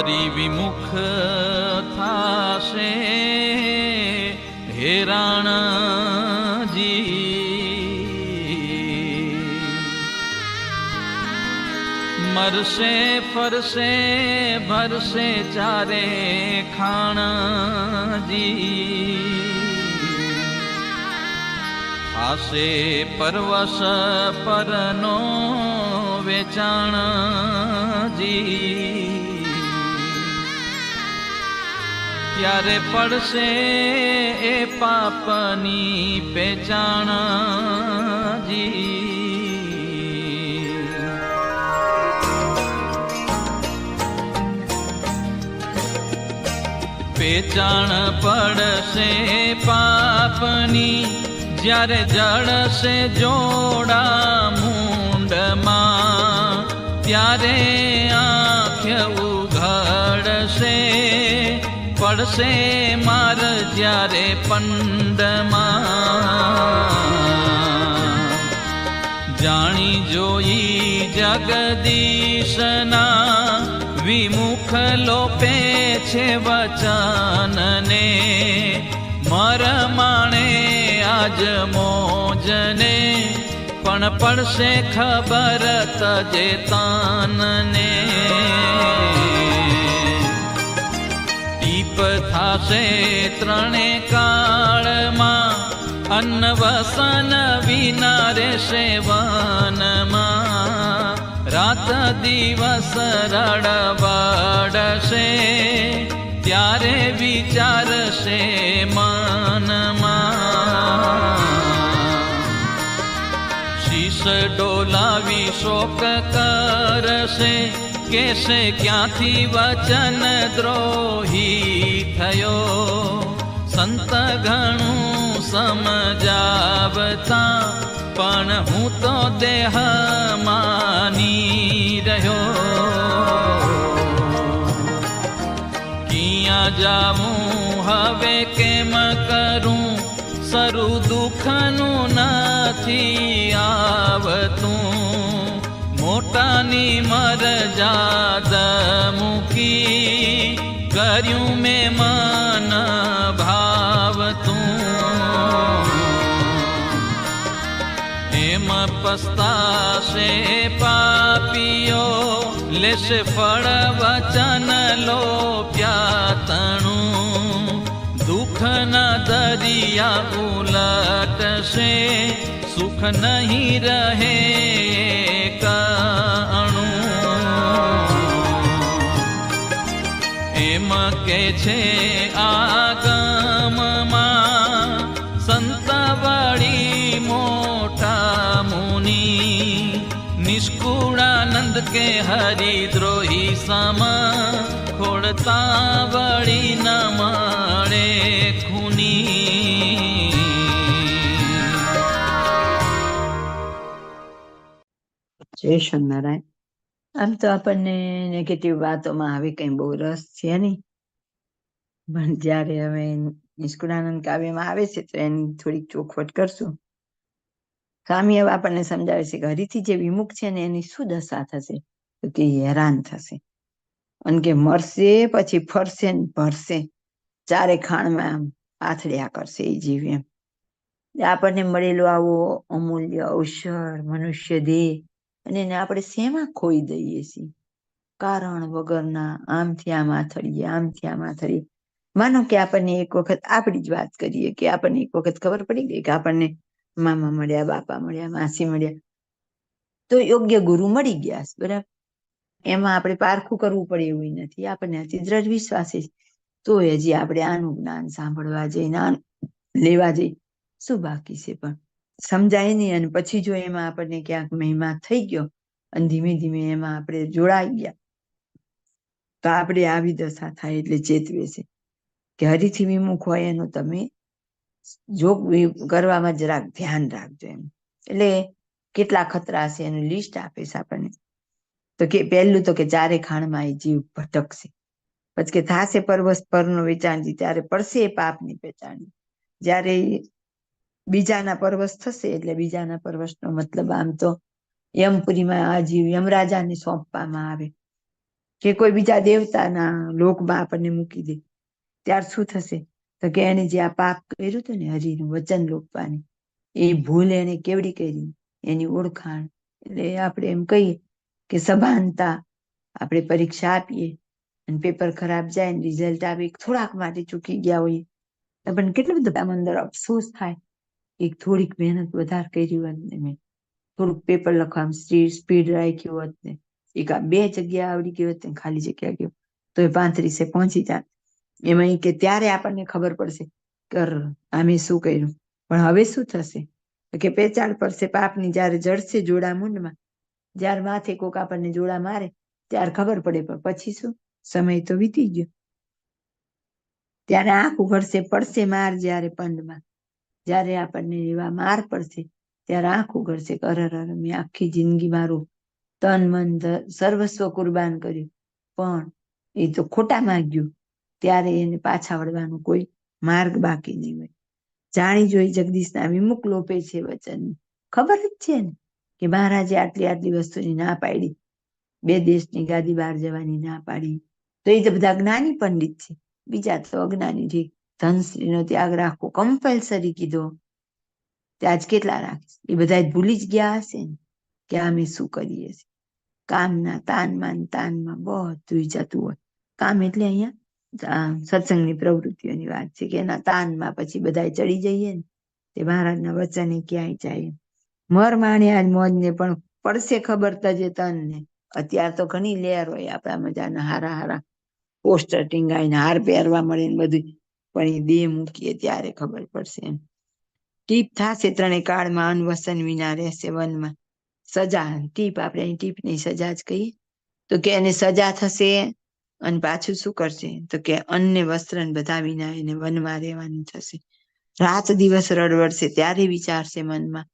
ફરી વિમુખ થાશે. હેરાણજી મરશે ફરશે ભરશે ચારે ખાણજી. આશે પરવશ પરનો વેચાણજી. ત્યારે પડશે એ પાપની પેચાણજી. પેચાણ પડશે પાપની, જ્યારે જડશે જોડા મુંડમાં, ત્યારે આંખ ઉઘડશે પડશે માર જ્યારે પંડમાં. જાણી જોઈ જગદીશના વિમુખ લોપે છે વચનને. મરમાણે આજ મોજને, પણ પડશે ખબર તજે તાનને થાશે ત્રણે કાળમાં અન્ન વસન વિના રહેશે વનમાં રાત દિવસ રડબડશે ત્યારે વિચારશે મનમાં. શીશ ડોલાવી શોક કરશે કેશે ક્યાંથી વચન દ્રોહી થયો? સંત ઘણું સમજાવતા, પણ હું તો દેહ માની રહ્યો. ક્યાં જાવું હવે, કેમ કરું? સરું દુઃખનું નથી આવતું મોટાની મરજાદ મૂકી કર્યું મેં મન ભાવતું. એમ પસ્તાશે પાપીઓ, લેશે ફળ વચન લો પ્યાતણું દુઃખના દરિયા ઉલટશે, સુખ નહીં રહે કાણું એમાં કે છે આગમમાં સંતવાળી મોટા મુનિ, નિષ્કુળાનંદ કે હરિદ્રોહી સમ ખોડતા વળી ન જય સ્વામિનારાયણ આમ તો આપણને નેગેટિવ વાતોમાં આવી કઈ બહુ રસ છે નહીં. પણ જ્યારે હવે નિષ્કુળાનંદ કાવ્યમાં આવે છે, તો એની થોડીક ચોખવટ કરશું. સ્વામી હવે આપણને સમજાવે છે કે હરીથી જે વિમુખ છે ને, એની શું દશા થશે? તો કે હેરાન થશે. અને કે મરશે, પછી ફરશે ને ભરશે. ચારે ખાણમાં આમ આથડ્યા કરશે એ જીવ એમ. આપણને મળેલો આવો અમૂલ્ય અવસર, મનુષ્ય દેહ અને એને આપણે શેમાં ખોઈ દઈએ છીએ? કારણ વગરના આમથી આમ આથડીએ આમથી આમ આથડીએ માનો કે આપણને એક વખત આપણી જ વાત કરીએ કે આપણને એક વખત ખબર પડી ગઈ કે આપણને મામા મળ્યા, બાપા મળ્યા, માસી મળ્યા. તો યોગ્ય ગુરુ મળી ગયા બરાબર? એમાં આપણે પારખું કરવું પડે એવું નથી. આપણને હજી દ્રઢ વિશ્વાસ તો હજી આપણે આનું જ્ઞાન સાંભળવા જઈને લેવા જઈ. શું બાકી છે પણ? સમજાય નહીં અને પછી જો એમાં આપણને ક્યાંક મહિમા થઈ ગયો અને ધીમે ધીમે એમાં આપણે જોડાઈ ગયા, તો આપણે આવી દશા થાય એટલે ચેતવે છે. કે હરીથી વિમુખ હોય એનું તમે જોગ કરવામાં જરાક ધ્યાન રાખજો એમ. એટલે કેટલા ખતરા છે એનું લિસ્ટ આપે છે આપણને. તો કે પહેલું તો કે ચારે ખાણમાં એ જીવ ભટકશે. પછી કે થાશે પરવશ પરનો વેચાણજી ત્યારે પડશે એ પાપની પેચાણી જ્યારે બીજાના પરવશ થશે એટલે બીજાના પરવશનો મતલબ આમ તો યમપુરીમાં આ જીવ યમરાજાને સોંપવામાં આવે. કે કોઈ બીજા દેવતાના લોકમાં આપણને મૂકી દે. ત્યાર શું થશે? તો કે એને જે આ પાપ કર્યું હતું ને હરિનું વચન લોપવાની, એ ભૂલ એને કેવડી કરી? એની ઓળખાણ. એટલે આપણે એમ કહીએ કે સભાનતા આપણે પરીક્ષા આપીએ અને પેપર ખરાબ જાય ને રિઝલ્ટ આવે, થોડાક માટે ચૂકી ગયા હોઈએ. આપણને કેટલું બધું અંદર અફસોસ થાય. એક થોડીક મહેનત વધારે કરી હોત ને મેં. થોડુંક પેપર લખવામાં સ્પીડ રાખ્યું હોત ને. એક આ બે જગ્યા આવડી ગઈ હોત ને, ખાલી જગ્યા ગયો તો એ પાંત્રીસે પહોંચી જાત. એમાં કે ત્યારે આપણને ખબર પડશે કર આમે શું કર્યું. પણ હવે શું થશે? કે પેચાડ પડશે પાપની જ્યારે જડશે જોડા મુંડમાં, જ્યારે માથે કોક આપણને જોડા મારે, ત્યારે ખબર પડે. પણ પછી શું? સમય તો વીતી ગયો. ત્યારે આંખ ઉઘડશે, પડશે માર જ્યારે પંડમાં. જ્યારે આપણને એવા માર પડશે, ત્યારે આંખ ઉઘડશે કે અરર મેં આખી જિંદગી મારું તન મન સર્વસ્વ કુરબાન કર્યું. પણ એ તો ખોટા માગ્યું, ત્યારે એને પાછા વળવાનો કોઈ માર્ગ બાકી નહીં હોય. જાણી જોઈ જગદીશના વિમુખ લોપે છે વચન ખબર જ છે ને કે મહારાજે આટલી આટલી વસ્તુની ના પાડી. બે દેશની ગાદી બહાર જવાની ના પાડી. તો એ તો બધા જ્ઞાની પંડિત છે. બીજા તો અજ્ઞાની છે સ્ત્રીનો ત્યાગ રાખવો કમ્પલસરી કીધો. તે આજ કેટલા રાખીશ? એ બધા ભૂલી જ ગયા હશે ને. કે અમે શું કરીએ છીએ? કામના તાનમાં તાનમાં બધું જતું હોય. કામ એટલે અહીંયા સત્સંગની પ્રવૃત્તિઓની વાત છે કે એના તાનમાં પછી બધા ચડી જઈએ ને. તે મહારાજના વચને ક્યાંય જાય મર માણ્યા જ મોજને પણ પડશે ખબર તજે તનને. અત્યારે તો ઘણી લેર હોય આપણા મજાના હારા હારા પોસ્ટર ટીંગાઈને હાર પહેરવા મળે ને બધું પણ એ દેહ મૂકીએ ત્યારે ખબર પડશે ટીપ થશે ત્રણે કાળમાં અનવસન વિના રહેશે વનમાં. સજા, ટીપ આપણે અહીં ટીપની સજા જ કહીએ. તો કે એને સજા થશે અને પાછું શું કરશે? તો કે અન્ન વસ્ત્ર બધા વિના એને વનમાં રહેવાનું થશે. રાત દિવસ રડવડશે ત્યારે વિચારશે મનમાં.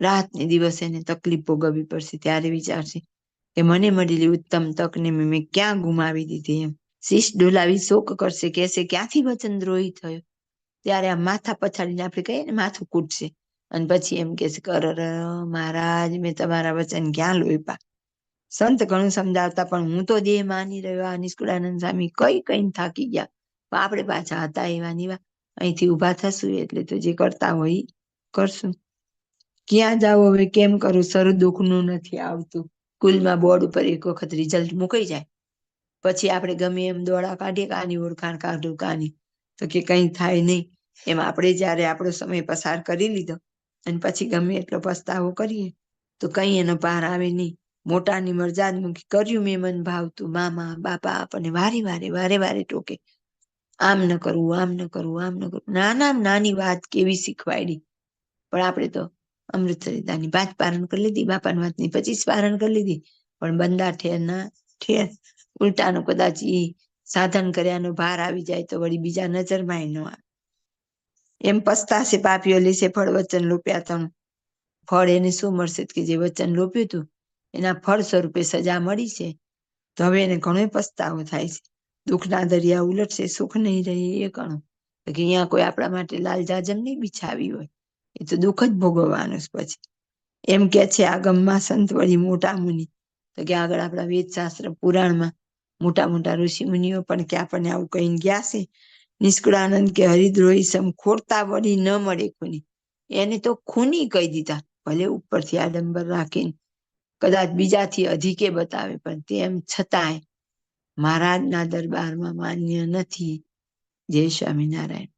રાત ને દિવસ એને તકલીફ ભોગવવી પડશે ત્યારે વિચારશે કે મને મળેલી ઉત્તમ તકને મેં ક્યાં ગુમાવી દીધી એમ. શીશ ડોલાવી શોક કરશે, કહેશે ક્યાંથી વચન દ્રોહી થયો. ત્યારે આ માથા પછાડીને આપણે કહીએ ને, માથું કૂટશે. અને પછી એમ કહેશે કે મહારાજ, મેં તમારા વચન ક્યાં લોપા સંત ઘણું સમજાવતા, પણ હું તો દેહ માની રહ્યો, આ નિષ્કુળાનંદ સ્વામી કઈ કઈ થાકી ગયા? આપણે પાછા હતા એવા નીવા અહીંથી ઊભા થશું એટલે તો જે કરતા હોય કરશું. ક્યાં જાવ હવે? કેમ કરું? સર દુઃખનું નથી આવતું. સ્કૂલમાં બોર્ડ ઉપર એક વખત રિઝલ્ટ મુકાઈ જાય. પછી આપણે ગમે એમ દોડા કાઢીએ કાની ઓળખાણ કાઢું કાની તો કે કંઈ થાય નહીં. એમ આપણે જ્યારે આપણો સમય પસાર કરી લીધો અને પછી ગમે એટલો પસ્તાવો કરીએ, તો કંઈ એનો પાર આવે નહીં. મોટાની મરજાદ મૂકી કર્યું મેં મન ભાવતું. મામા, બાપા આપણને વારે વારે વારે વારે ટોકે. આમ ન કરવું, આમ ન કરવું, આમ ન કરવું. નાના નાની વાત કેવી શીખવાડી. પણ આપણે તો અમૃતસરિતાની પાંચ પારણ કરી લીધી, બાપાની વાતની પચીસ પારણ કરી લીધી. પણ બંદા ઠેર ના ઠેર ઉલટાનું કદાચ ઈ સાધન કર્યાનો ભાર આવી જાય તો વળી બીજા નજરમાં ન આવે. એમ પસ્તાશે પાપીઓ લેશે ફળ વચન લોપ્યા તમ. ફળ એને શું મળશે કે જે વચન લોપ્યું હતું એના ફળ સ્વરૂપે સજા મળી છે. તો હવે એને ઘણો પસ્તાવો થાય છે. દુઃખના દરિયા ઉલટશે, સુખ નહીં રહે એ ઘણું કે અહીંયા કોઈ આપણા માટે લાલ જાજમ નહીં બિછાવી હોય. એ તો દુઃખ જ ભોગવવાનું પછી. એમ કે છે આગમમાં સંત વળી મોટા મુનિ. તો કે આગળ આપણા વેદ શાસ્ત્ર પુરાણમાં મોટા મોટા ઋષિ મુનિઓ પણ કે આપણને આવું કહીને ગયા છે. નિષ્કુળાનંદ કે હરિદ્રોહી સમ ખોરતા વળી ન મળે ખૂની. એને તો ખૂની કહી દીધા, ભલે ઉપરથી આડંબર રાખીને કદાચ બીજાથી અધિકે બતાવે, પણ તેમ છતાંય મહારાજના દરબારમાં માન્ય નથી જય સ્વામિનારાયણ.